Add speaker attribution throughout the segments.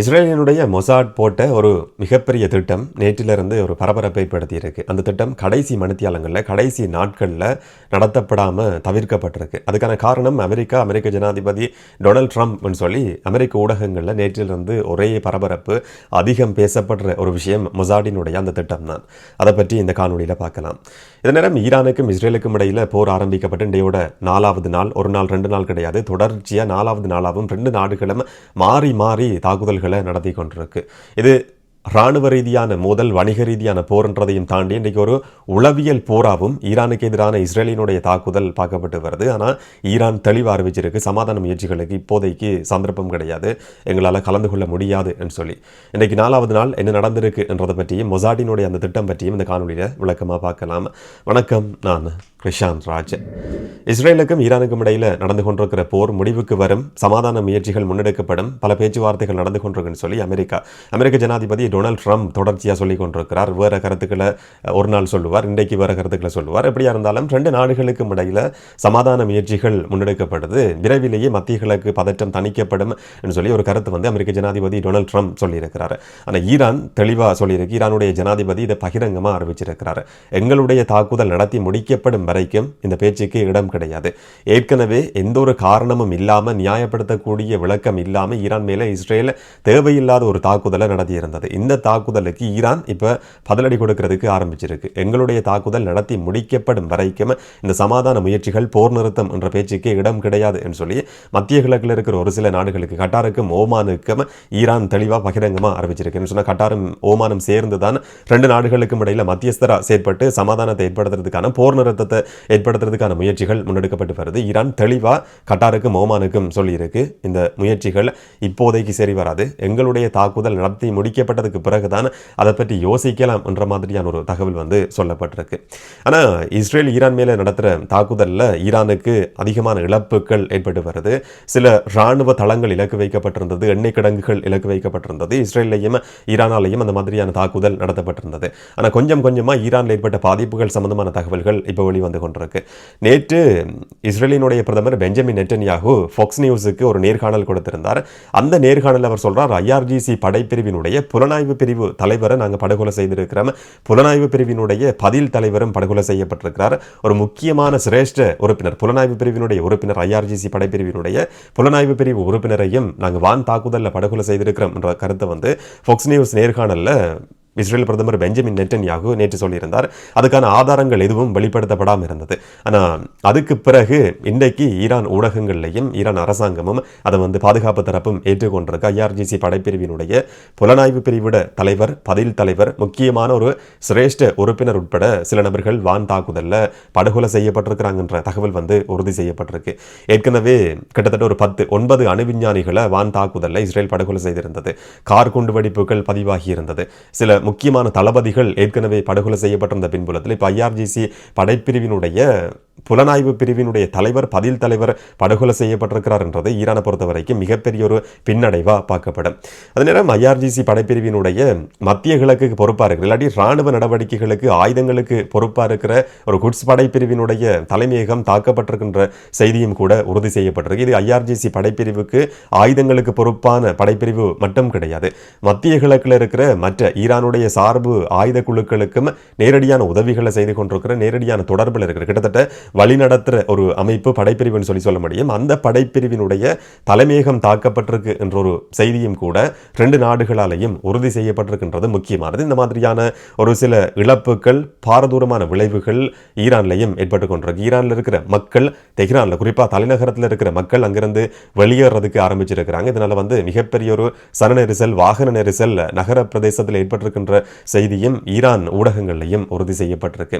Speaker 1: இஸ்ரேலினுடைய மொசாட் போட்ட ஒரு மிகப்பெரிய திட்டம் நேற்றிலிருந்து ஒரு பரபரப்பை படுத்தியிருக்கு. அந்த திட்டம் கடைசி மணித்தியாலங்களில் கடைசி நாட்களில் நடத்தப்படாமல் தவிர்க்கப்பட்டிருக்கு. அதுக்கான காரணம் அமெரிக்கா அமெரிக்க ஜனாதிபதி டொனால்ட் ட்ரம்ப்னு சொல்லி அமெரிக்க ஊடகங்களில் நேற்றிலிருந்து ஒரே பரபரப்பு அதிகம் பேசப்படுற ஒரு விஷயம் மொசாடினுடைய அந்த திட்டம் தான் அதை பற்றி இந்த காணொலியில் பார்க்கலாம். இதே நேரம் ஈரானுக்கும் இஸ்ரேலுக்கும் இடையில் போர் ஆரம்பிக்கப்பட்டு இன்றையோட நாலாவது நாள் ஒரு நாள் ரெண்டு நாள் கிடையாது. தொடர்ச்சியாக நாலாவது நாளாகவும் ரெண்டு நாடுகளும் மாறி மாறி தாக்குதல்கள் நடத்தி கொண்டிருக்கு. இது இராணுவ ரீதியான மோதல் வணிக ரீதியான போர்ன்றதையும் தாண்டி இன்றைக்கு ஒரு உளவியல் போராவும் ஈரானுக்கு எதிரான இஸ்ரேலினுடைய தாக்குதல் பார்க்கப்பட்டு வருது. ஆனால் ஈரான் தெளிவாக அறிவிச்சிருக்கு. சமாதான முயற்சிகளுக்கு இப்போதைக்கு சந்தர்ப்பம் கிடையாது. எங்களால் கலந்து கொள்ள முடியாது என்று சொல்லி. இன்றைக்கு நாலாவது நாள் என்ன நடந்திருக்கு என்றதை பற்றியும் மொசாடினுடைய அந்த திட்டம் பற்றியும் இந்த காணொலியில் விளக்கமாக பார்க்கலாம். வணக்கம். நான் கிருஷாந்த் ராஜ். இஸ்ரேலுக்கும் ஈரானுக்கும் இடையில் நடந்து கொண்டிருக்கிற போர் முடிவுக்கு வரும். சமாதான முயற்சிகள் முன்னெடுக்கப்படும். பல பேச்சுவார்த்தைகள் நடந்து கொண்டிருக்குன்னு சொல்லி அமெரிக்கா அமெரிக்க ஜனாதிபதி டொனால்ட் ட்ரம்ப் தொடர்ச்சியாக சொல்லி கொண்டிருக்கிறார். வேறு கருத்துக்களை ஒரு நாள் சொல்லுவார் இன்றைக்கு வேறு கருத்துக்களை சொல்லுவார். எப்படியா இருந்தாலும் ரெண்டு நாடுகளுக்கும் இடையில் சமாதான முயற்சிகள் முன்னெடுக்கப்படுது. விரைவிலேயே மத்திய கிழக்கு பதற்றம் தணிக்கப்படும் என்று சொல்லி ஒரு கருத்து வந்து அமெரிக்க ஜனாதிபதி டொனால்ட் ட்ரம்ப் சொல்லியிருக்கிறார். ஆனால் ஈரான் தெளிவாக சொல்லியிருக்கு. ஈரானுடைய ஜனாதிபதி இதை பகிரங்கமாக அறிவிச்சிருக்கிறார். எங்களுடைய தாக்குதல் நடத்தி முடிக்கப்படும் வரைக்கும் இந்த பேச்சுக்கு இடம் கிடையாது. ஏற்கனவே எந்த ஒரு காரணமும் இல்லாமல் நியாயப்படுத்தக்கூடிய விளக்கம் இல்லாமல் ஈரான் மேலே இஸ்ரேல் தேவையில்லாத ஒரு தாக்குதலை நடத்தியிருந்தது. இந்த தாக்குதலுக்கு ஈரான் இப்போ பதிலடி கொடுக்கறதுக்கு ஆரம்பிச்சிருக்கு. எங்களுடைய தாக்குதல் நடத்தி முடிக்கப்படும் வரைக்கும் இந்த சமாதான முயற்சிகள் போர் நிறுத்தம் என்ற பேச்சுக்கு இடம் கிடையாது என்று சொல்லி மத்திய கிழக்கில் இருக்கிற ஒரு சில நாடுகளுக்கு கட்டாருக்கும் ஓமானுக்கும் ஈரான் தெளிவாக பகிரங்கமாக அறிவிச்சிருக்கு சொன்னால் கட்டாரும் ஓமானும் சேர்ந்து தான் ரெண்டு நாடுகளுக்கும் இடையில் மத்தியஸ்தராக செயற்பட்டு சமாதானத்தை ஏற்படுத்துறதுக்கான போர் நிறுத்தத்தை ஏற்படுத்துறதுக்கான முயற்சிகள் முன்னெடுக்கப்பட்டு வருது. ஈரான் தெளிவாக கட்டாருக்கும் ஓமானுக்கும் சொல்லியிருக்கு. இந்த முயற்சிகள் இப்போதைக்கு சரி வராது. எங்களுடைய தாக்குதல் நடத்தி முடிக்கப்பட்டதுக்கு வந்ததுக்கு பிறகு தான் அதை பற்றி யோசிக்கலாம் என்ற மாதிரியான ஒரு தகவல் வந்து சொல்லப்பட்டிருக்கு. ஆனால் இஸ்ரேல் ஈரான் மேலே நடத்துகிற தாக்குதலில் ஈரானுக்கு அதிகமான இழப்புகள் ஏற்பட்டு வருது. சில இராணுவ தளங்கள் இலக்கு வைக்கப்பட்டிருந்தது எண்ணெய் கிடங்குகள் இலக்கு வைக்கப்பட்டிருந்தது. இஸ்ரேலையும் ஈரானாலையும் அந்த மாதிரியான தாக்குதல் நடத்தப்பட்டிருந்தது. ஆனால் கொஞ்சம் கொஞ்சமாக ஈரானில் ஏற்பட்ட பாதிப்புகள் சம்பந்தமான தகவல்கள் இப்போ வெளிவந்து கொண்டிருக்கு. நேற்று இஸ்ரேலினுடைய பிரதமர் பெஞ்சமின் நெட்டன்யாகு ஃபாக்ஸ் நியூஸுக்கு ஒரு நேர்காணல் கொடுத்திருந்தார். அந்த நேர்காணல் அவர் சொல்கிறார் ஐஆர்ஜிசி படைப்பிரிவினுடைய புலனாய் புலனாய்வு பிரிவு தலைவரை நாங்கள் படுகொலை செய்திருக்கிறோம். புலனாய்வு பிரிவினுடைய பதில் தலைவரும் படுகொலை செய்யப்பட்டிருக்கிறார். ஒரு முக்கியமான சிரேஷ்ட உறுப்பினர் புலனாய்வு பிரிவினுடைய உறுப்பினர் ஐஆர்ஜிசி படைப்பிரிவினுடைய புலனாய்வு பிரிவு உறுப்பினரையும் நாங்கள் வான் தாக்குதலில் படுகொலை செய்திருக்கிறோம் என்ற கருத்தை வந்து ஃபாக்ஸ் நியூஸ் நேர்காணலில் இஸ்ரேல் பிரதமர் பெஞ்சமின் நெட்டன்யாகு நேற்று சொல்லியிருந்தார். அதுக்கான ஆதாரங்கள் எதுவும் வெளிப்படுத்தப்படாமல் இருந்தது. ஆனால் அதுக்கு பிறகு இன்றைக்கு ஈரான் ஊடகங்கள்லையும் ஈரான் அரசாங்கமும் அதை வந்து பாதுகாப்பு தரப்பும் ஏற்றுக்கொண்டிருக்கு. ஐஆர்ஜிசி படைப்பிரிவினுடைய புலனாய்வு பிரிவிட தலைவர் பதில் தலைவர் முக்கியமான ஒரு சிரேஷ்ட உறுப்பினர் உட்பட சில நபர்கள் வான் தாக்குதலில் படுகொலை செய்யப்பட்டிருக்கிறாங்கன்ற தகவல் வந்து உறுதி செய்யப்பட்டிருக்கு. ஏற்கனவே கிட்டத்தட்ட ஒரு பத்து ஒன்பது அணுவிஞ்ஞானிகளை வான் தாக்குதலில் இஸ்ரேல் படுகொலை செய்திருந்தது. கார் குண்டு வெடிப்புகள் பதிவாகி இருந்தது. சில முக்கியமான தளபதிகள் ஏற்கனவே படுகொலை செய்யப்பட்டிருந்த பின்புலத்தில் இப்போ ஐஆர்ஜிசி படைப்பிரிவினுடைய புலனாய்வு பிரிவினுடைய தலைவர் பதில் தலைவர் படுகொலை செய்யப்பட்டிருக்கிறார் என்றது ஈரானை பொறுத்த வரைக்கும் மிகப்பெரிய ஒரு பின்னடைவாக பார்க்கப்படும். அதே நேரம் ஐஆர்ஜிசி படைப்பிரிவினுடைய மத்திய கிழக்குக்கு பொறுப்பாக இருக்கிற இல்லாட்டி இராணுவ நடவடிக்கைகளுக்கு ஆயுதங்களுக்கு பொறுப்பாக இருக்கிற ஒரு குட்ஸ் படைப்பிரிவினுடைய தலைமையகம் தாக்கப்பட்டிருக்கின்ற செய்தியும் கூட உறுதி செய்யப்பட்டிருக்கு. இது ஐஆர்ஜிசி படைப்பிரிவுக்கு ஆயுதங்களுக்கு பொறுப்பான படைப்பிரிவு மட்டும் கிடையாது. மத்திய கிழக்கில் இருக்கிற மற்ற ஈரானுடைய சார்பு ஆயுத குழுக்களுக்கும் நேரடியான உதவிகளை செய்து கொண்டிருக்கிற நேரடியான தொடர்பில் இருக்கிற கிட்டத்தட்ட வழிநடத்துகிற ஒரு அமைப்பு படைப்பிரிவுன்னு சொல்லி சொல்ல முடியும். அந்த படைப்பிரிவினுடைய தலைமையகம் தாக்கப்பட்டிருக்கு என்ற ஒரு செய்தியும் கூட ரெண்டு நாடுகளாலையும் உறுதி செய்யப்பட்டிருக்கின்றது முக்கியமானது. இந்த மாதிரியான ஒரு சில இழப்புகள் பாரதூரமான விளைவுகள் ஈரான்லையும் ஏற்பட்டு கொண்டிருக்கு. ஈரானில் இருக்கிற மக்கள் தெஹ்ரானில் குறிப்பாக தலைநகரத்தில் இருக்கிற மக்கள் அங்கிருந்து வெளியேறதுக்கு ஆரம்பிச்சிருக்கிறாங்க. இதனால் வந்து மிகப்பெரிய ஒரு சன நெரிசல் வாகன நெரிசல் நகர பிரதேசத்தில் ஏற்பட்டிருக்கின்ற செய்தியும் ஈரான் ஊடகங்கள்லையும் உறுதி செய்யப்பட்டிருக்கு.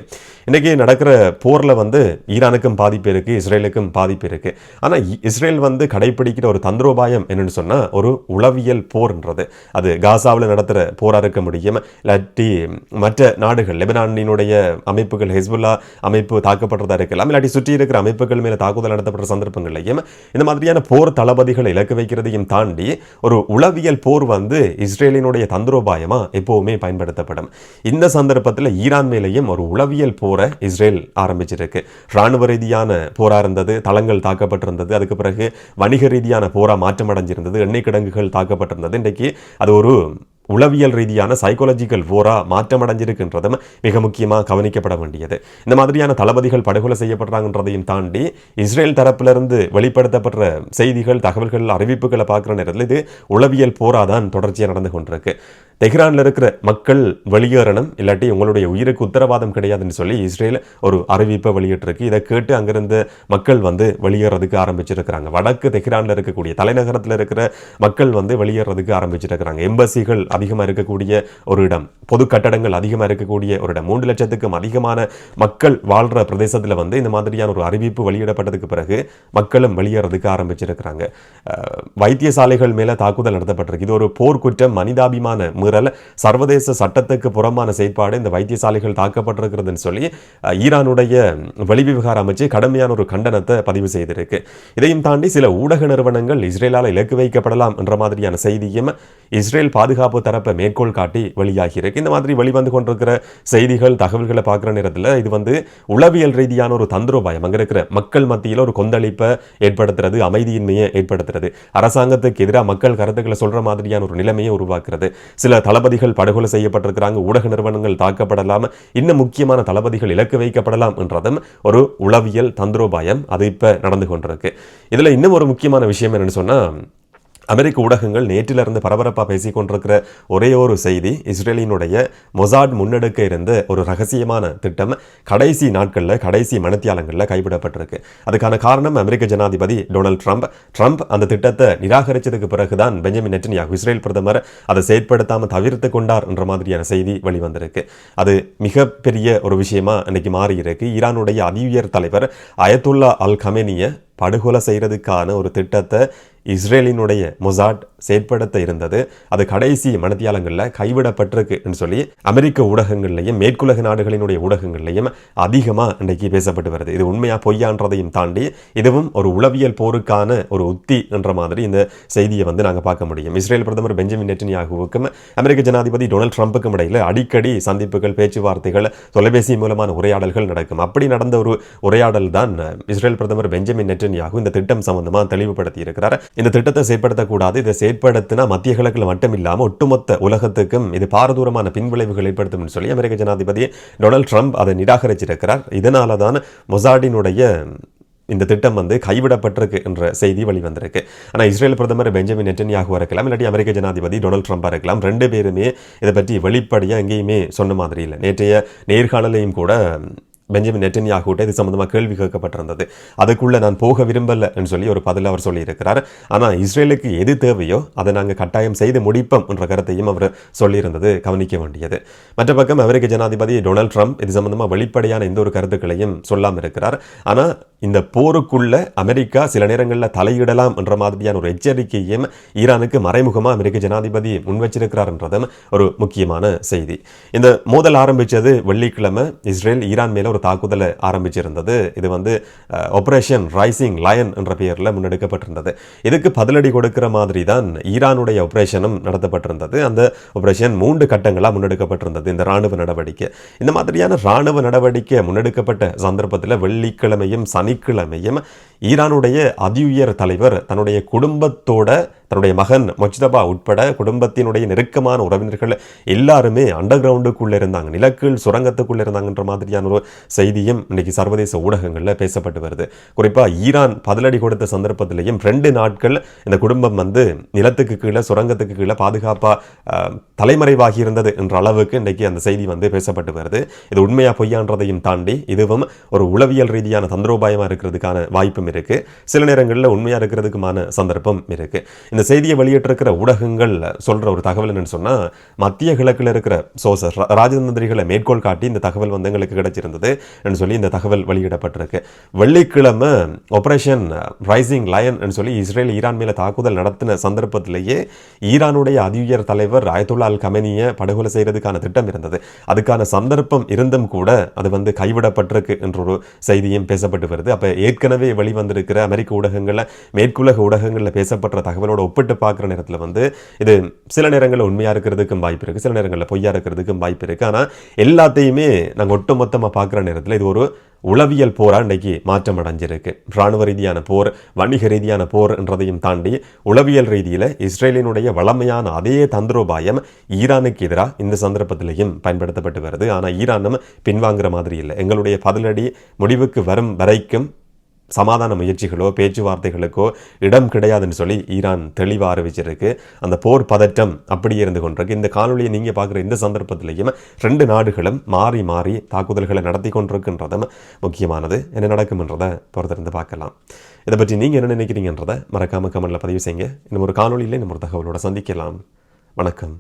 Speaker 1: இன்றைக்கி நடக்கிற போரில் வந்து ஈரானுக்கும் பாதிப்பு இருக்குது இஸ்ரேலுக்கும் பாதிப்பு இருக்குது ஆனால் இஸ்ரேல் வந்து கடைபிடிக்கிற ஒரு தந்திரோபாயம் என்னென்னு சொன்னால் ஒரு உளவியல் போர்ன்றது. அது காசாவில் நடத்துகிற போராக இருக்க முடியும். இல்லாட்டி மற்ற நாடுகள் லெபனானினுடைய அமைப்புகள் ஹெஸ்புல்லா அமைப்பு தாக்கப்படுறதா இருக்கலாம். இல்லாட்டி சுற்றி இருக்கிற அமைப்புகள் மேலே தாக்குதல் நடத்தப்படுற சந்தர்ப்பங்களையும் இந்த மாதிரியான போர் தளபதிகளை இலக்கு வைக்கிறதையும் தாண்டி ஒரு உளவியல் போர் வந்து இஸ்ரேலினுடைய தந்திரோபாயமாக எப்போவுமே பயன்படுத்தப்படும். இந்த சந்தர்ப்பத்தில் ஈரான் மேலேயும் ஒரு உளவியல் போரை இஸ்ரேல் ஆரம்பிச்சிருக்கு. இராணுவ ரீதியான போரா இருந்தது தளங்கள் தாக்கப்பட்டிருந்தது. அதுக்கு பிறகு வணிக ரீதியான போரா மாற்றம் அடைஞ்சிருந்தது எண்ணெய் கிடங்குகள் தாக்கப்பட்டிருந்தது. இன்றைக்கு அது ஒரு உளவியல் ரீதியான சைக்காலஜிக்கல் போரா மாற்றமடைஞ்சிருக்கின்றதும் மிக முக்கியமாக கவனிக்கப்பட வேண்டியது. இந்த மாதிரியான தளபதிகள் படுகொலை செய்யப்படுறாங்கன்றதையும் தாண்டி இஸ்ரேல் தரப்பிலிருந்து வெளிப்படுத்தப்படுற செய்திகள் தகவல்கள் அறிவிப்புகளை பார்க்குற நேரத்தில் இது உளவியல் போரா தான் தொடர்ச்சியாக நடந்து கொண்டிருக்கு. தெஹ்ரானில் இருக்கிற மக்கள் வெளியேறணும் இல்லாட்டி உங்களுடைய உயிருக்கு உத்தரவாதம் கிடையாதுன்னு சொல்லி இஸ்ரேல் ஒரு அறிவிப்பை வெளியிட்டிருக்கு. இதை கேட்டு அங்கிருந்து மக்கள் வந்து வெளியேறதுக்கு ஆரம்பிச்சிருக்கிறாங்க. வடக்கு தெஹ்ரானில் இருக்கக்கூடிய தலைநகரத்தில் இருக்கிற மக்கள் வந்து வெளியேறதுக்கு ஆரம்பிச்சிருக்கிறாங்க. எம்பசிகள் அதிகமாக இருக்கக்கூடிய ஒரு இடம் பொது கட்டடங்கள் அதிகமாக இருக்கக்கூடிய ஒரு இடம். மூன்று லட்சத்துக்கும் அதிகமான மக்கள் வாழ்கிற பிரதேசத்தில் வந்து இந்த மாதிரியான ஒரு அறிவிப்பு வெளியிடப்பட்டதுக்கு பிறகு மக்களும் வெளியேறதுக்கு ஆரம்பிச்சிருக்கிறாங்க. வைத்தியசாலைகள் மேலே தாக்குதல் நடத்தப்பட்டிருக்கு. இது ஒரு போர்க்குற்றம் மனிதாபிமான மீறல் சர்வதேச சட்டத்துக்கு புறமான செயற்பாடு இந்த வைத்தியசாலைகள் தாக்கப்பட்டிருக்கிறதுன்னு சொல்லி ஈரானுடைய வெளிவிவகார அமைச்சு கடுமையான ஒரு கண்டனத்தை பதிவு செய்திருக்கு. இதையும் தாண்டி சில ஊடக நிறுவனங்கள் இஸ்ரேலால் இலக்கு வைக்கப்படலாம் என்ற மாதிரியான செய்தியும் இஸ்ரேல் பாதுகாப்பு தரப்பை மேற்கோள் காட்டி வெளியாகி இருக்கு இந்த மாதிரி வெளிவந்து கொண்டிருக்கிற செய்திகள் தகவல்களை பார்க்குற நேரத்தில் இது வந்து உளவியல் ரீதியான ஒரு தந்திரோபாயம் அங்கே இருக்கிற மக்கள் மத்தியில் ஒரு கொந்தளிப்பை ஏற்படுத்துறது அமைதியின்மையை ஏற்படுத்துறது. அரசாங்கத்துக்கு எதிராக மக்கள் கருத்துக்களை சொல்கிற மாதிரியான ஒரு நிலைமையை உருவாக்குறது. சில தளபதிகள் படுகொலை செய்யப்பட்டிருக்கிறாங்க. ஊடக நிறுவனங்கள் தாக்கப்படலாம் இன்னும் முக்கியமான தளபதிகள் இலக்கு வைக்கப்படலாம் என்றதும் ஒரு உளவியல் தந்திரோபாயம் அது இப்போ நடந்து கொண்டிருக்கு. இதில் இன்னும் ஒரு முக்கியமான விஷயம் என்னன்னு சொன்னா அமெரிக்க ஊடகங்கள் நேற்றிலிருந்து பரபரப்பாக பேசிக் கொண்டிருக்கிற ஒரே ஒரு செய்தி இஸ்ரேலினுடைய மொசாட் முன்னெடுக்க இருந்த ஒரு ரகசியமான திட்டம் கடைசி நாட்களில் கடைசி மனத்தியாலங்களில் கைவிடப்பட்டிருக்கு. அதுக்கான காரணம் அமெரிக்க ஜனாதிபதி டொனால்ட் ட்ரம்ப். ட்ரம்ப் அந்த திட்டத்தை நிராகரிச்சதுக்கு பிறகுதான் பெஞ்சமின் நெட்டன்யாகு இஸ்ரேல் பிரதமர் அதை செயற்படுத்தாமல் தவிர்த்து கொண்டார் என்ற மாதிரியான செய்தி வெளிவந்திருக்கு. அது மிகப்பெரிய ஒரு விஷயமா இன்னைக்கு மாறி இருக்கு ஈரானுடைய அதிவியர் தலைவர் அயத்துல்லா அல் கமேனியை படுகொலை செய்கிறதுக்கான ஒரு திட்டத்தை இஸ்ரேலினுடைய மொசாட் செயற்படுத்த இருந்தது. அது கடைசி மனத்தியாலங்களில் கைவிடப்பட்டிருக்குன்னு சொல்லி அமெரிக்க ஊடகங்கள்லையும் மேற்குலக நாடுகளினுடைய ஊடகங்கள்லையும் அதிகமாக இன்றைக்கு பேசப்பட்டு வருது. இது உண்மையாக பொய்யான்றதையும் தாண்டி இதுவும் ஒரு உளவியல் போருக்கான ஒரு உத்தி என்ற மாதிரி இந்த செய்தியை வந்து நாங்கள் பார்க்க முடியும். இஸ்ரேல் பிரதமர் பெஞ்சமின் நெட்டன்யாகுவுக்கும் அமெரிக்க ஜனாதிபதி டொனால்ட் ட்ரம்ப்புக்கும் இடையில் அடிக்கடி சந்திப்புகள் பேச்சுவார்த்தைகள் தொலைபேசி மூலமான உரையாடல்கள் நடக்கும். அப்படி நடந்த ஒரு உரையாடல் தான் இஸ்ரேல் பிரதமர் பெஞ்சமின் நெட்டன்யாகு இந்த திட்டம் சம்பந்தமாக தெளிவுபடுத்தி இருக்கிறார் இந்த திட்டத்தை செயற்படுத்தக்கூடாது. இதை செயற்படுத்தினா மத்திய கிழக்கில் மட்டும் இல்லாமல் ஒட்டுமொத்த உலகத்துக்கும் இது பாரதூரமான பின்விளைவுகள் ஏற்படுத்தும்னு சொல்லி அமெரிக்க ஜனாதிபதி டொனால்ட் ட்ரம்ப் அதை நிராகரிச்சிருக்கிறார். இதனால தான் மொசாடினுடைய இந்த திட்டம் வந்து கைவிடப்பட்டிருக்கு என்ற செய்தி வெளிவந்திருக்கு. ஆனால் இஸ்ரேல் பிரதமர் பெஞ்சமின் நெட்டன்யாகுவா இருக்கலாம் இல்லாட்டி அமெரிக்க ஜனாதிபதி டொனால்ட் ட்ரம்பாக இருக்கலாம். ரெண்டு பேருமே இதை பற்றி வெளிப்படையாக எங்கேயுமே சொன்ன மாதிரி இல்லை. நேற்றைய நேர்காணலையும் கூட பெஞ்சமின் நெட்டன்யாகுட்ட இது சம்மந்தமாக கேள்வி கேட்கப்பட்டிருந்தது. அதுக்குள்ளே நான் போக விரும்பலைன்னு சொல்லி ஒரு பதில் அவர் சொல்லியிருக்கிறார். ஆனால் இஸ்ரேலுக்கு எது தேவையோ அதை நாங்கள் கட்டாயம் செய்து முடிப்போம் என்ற கருத்தையும் அவர் சொல்லியிருந்தது கவனிக்க வேண்டியது. மற்ற பக்கம் அமெரிக்க ஜனாதிபதி டொனால்ட் ட்ரம்ப் இது சம்மந்தமாக வெளிப்படையான எந்த ஒரு கருத்துக்களையும் சொல்லாமல் இருக்கிறார். ஆனால் இந்த போருக்குள்ள அமெரிக்கா சில நேரங்களில் தலையிடலாம் என்ற மாதிரியான ஒரு எச்சரிக்கையும் ஈரானுக்கு மறைமுகமாக அமெரிக்க ஜனாதிபதி முன்வச்சிருக்கிறார் என்றதும் ஒரு முக்கியமான செய்தி. இந்த மோதல் ஆரம்பித்தது வெள்ளிக்கிழமை. இஸ்ரேல் ஈரான் மேலே ஒரு தாக்குதலை ஆரம்பிச்சிருந்தது. இது வந்து ஆப்ரேஷன் ரைசிங் லயன் என்ற பெயரில் முன்னெடுக்கப்பட்டிருந்தது. இதுக்கு பதிலடி கொடுக்கிற மாதிரி தான் ஈரானுடைய ஆப்ரேஷனும் நடத்தப்பட்டிருந்தது. அந்த ஆப்ரேஷன் மூன்று கட்டங்களாக முன்னெடுக்கப்பட்டிருந்தது இந்த ராணுவ நடவடிக்கை. இந்த மாதிரியான ராணுவ நடவடிக்கை முன்னெடுக்கப்பட்ட சந்தர்ப்பத்தில் வெள்ளிக்கிழமையும் சனிக்கிழமையும் ஈரானுடைய அதியுயர் தலைவர் தன்னுடைய குடும்பத்தோட தன்னுடைய மகன் மொஜ்தபா உட்பட குடும்பத்தினுடைய நெருக்கமான உறவினர்கள் எல்லாருமே அண்டர் கிரவுண்டுக்குள்ளே இருந்தாங்க. நிலக்கீழ் சுரங்கத்துக்குள்ளே இருந்தாங்கன்ற மாதிரியான ஒரு செய்தியும் இன்றைக்கி சர்வதேச ஊடகங்களில் பேசப்பட்டு வருது. குறிப்பாக ஈரான் பதிலடி கொடுத்த சந்தர்ப்பத்திலையும் ரெண்டு நாட்கள் இந்த குடும்பம் வந்து நிலத்துக்கு கீழே சுரங்கத்துக்கு கீழே பாதுகாப்பாக தலைமறைவாகி இருந்தது என்ற அளவுக்கு இன்றைக்கி அந்த செய்தி வந்து பேசப்பட்டு வருது. இது உண்மையாக பொய்யான்றதையும் தாண்டி இதுவும் ஒரு உளவியல் ரீதியான தந்திரோபாயமாக இருக்கிறதுக்கான வாய்ப்பும் இருக்கு. சில நேரங்களில் உண்மையாக இருக்கிறதுக்குமான சந்தர்ப்பம் இருக்கு. இந்த செய்தியை வெளியிட்டிருக்கிற ஊடகங்கள் சொல்கிற ஒரு தகவல் என்னன்னு சொன்னால் மத்திய கிழக்கில் இருக்கிற சோசஸ் ராஜதந்திரிகளை மேற்கோள் காட்டி இந்த தகவல் வந்து எங்களுக்கு கிடைச்சிருந்தது என்று சொல்லி இந்த தகவல் வெளியிடப்பட்டிருக்கு. வெள்ளிக்கிழமை ஆப்ரேஷன் ரைசிங் லயன் சொல்லி இஸ்ரேல் ஈரான் மேலே தாக்குதல் நடத்தின சந்தர்ப்பத்திலேயே ஈரானுடைய அதியுயர் தலைவர் அயத்துல்லா அல் கமெனியை படுகொலை செய்கிறதுக்கான திட்டம் இருந்தது. அதுக்கான சந்தர்ப்பம் இருந்தும் கூட அது வந்து கைவிடப்பட்டிருக்கு என்ற ஒரு செய்தியும் பேசப்பட்டு வருது. அப்போ ஏற்கனவே வெளிவந்திருக்கிற அமெரிக்க ஊடகங்களில் மேற்குலக ஊடகங்களில் பேசப்பட்ட தகவலோட ஒப்பிட்டு பார்க்குற நேரத்தில் வந்து இது சில நேரங்களில் உண்மையாக இருக்கிறதுக்கும் வாய்ப்பு இருக்குது சில நேரங்களில் பொய்யா இருக்கிறதுக்கும் வாய்ப்பு இருக்குது ஆனால் எல்லாத்தையுமே நாங்கள் ஒட்டுமொத்தமாக பார்க்குற நேரத்தில் இது ஒரு உளவியல் போராக இன்றைக்கு மாற்றம் அடைஞ்சிருக்கு. இராணுவ ரீதியான போர் வணிக ரீதியான போர்ன்றதையும் தாண்டி உளவியல் ரீதியில் இஸ்ரேலினுடைய வளமையான அதே தந்திரோபாயம் ஈரானுக்கு எதிராக இந்த சந்தர்ப்பத்திலையும் பயன்படுத்தப்பட்டு வருது. ஆனால் ஈரானும் பின்வாங்குற மாதிரி இல்லை. எங்களுடைய பதிலடி முடிவுக்கு வரும் வரைக்கும் சமாதான முயற்சிகளோ பேச்சுவார்த்தைகளுக்கோ இடம் கிடையாதுன்னு சொல்லி ஈரான் தெளிவாக அறிவிச்சிருக்கு. அந்த போர் பதட்டம் அப்படியே இருந்து கொண்டிருக்கு. இந்த காணொலியை நீங்கள் பார்க்குற இந்த சந்தர்ப்பத்திலையும் ரெண்டு நாடுகளும் மாறி மாறி தாக்குதல்களை நடத்தி கொண்டிருக்கின்றதும் முக்கியமானது. என்ன நடக்கும்ன்றதை பொறுத்திருந்து பார்க்கலாம். இதை பற்றி நீங்கள் என்ன நினைக்கிறீங்கன்றதை மறக்காமல் கமெண்டில் பதிவு செய்யுங்க. இன்னும் ஒரு காணொலியில் இன்னும் ஒரு தகவலோட சந்திக்கலாம். வணக்கம்.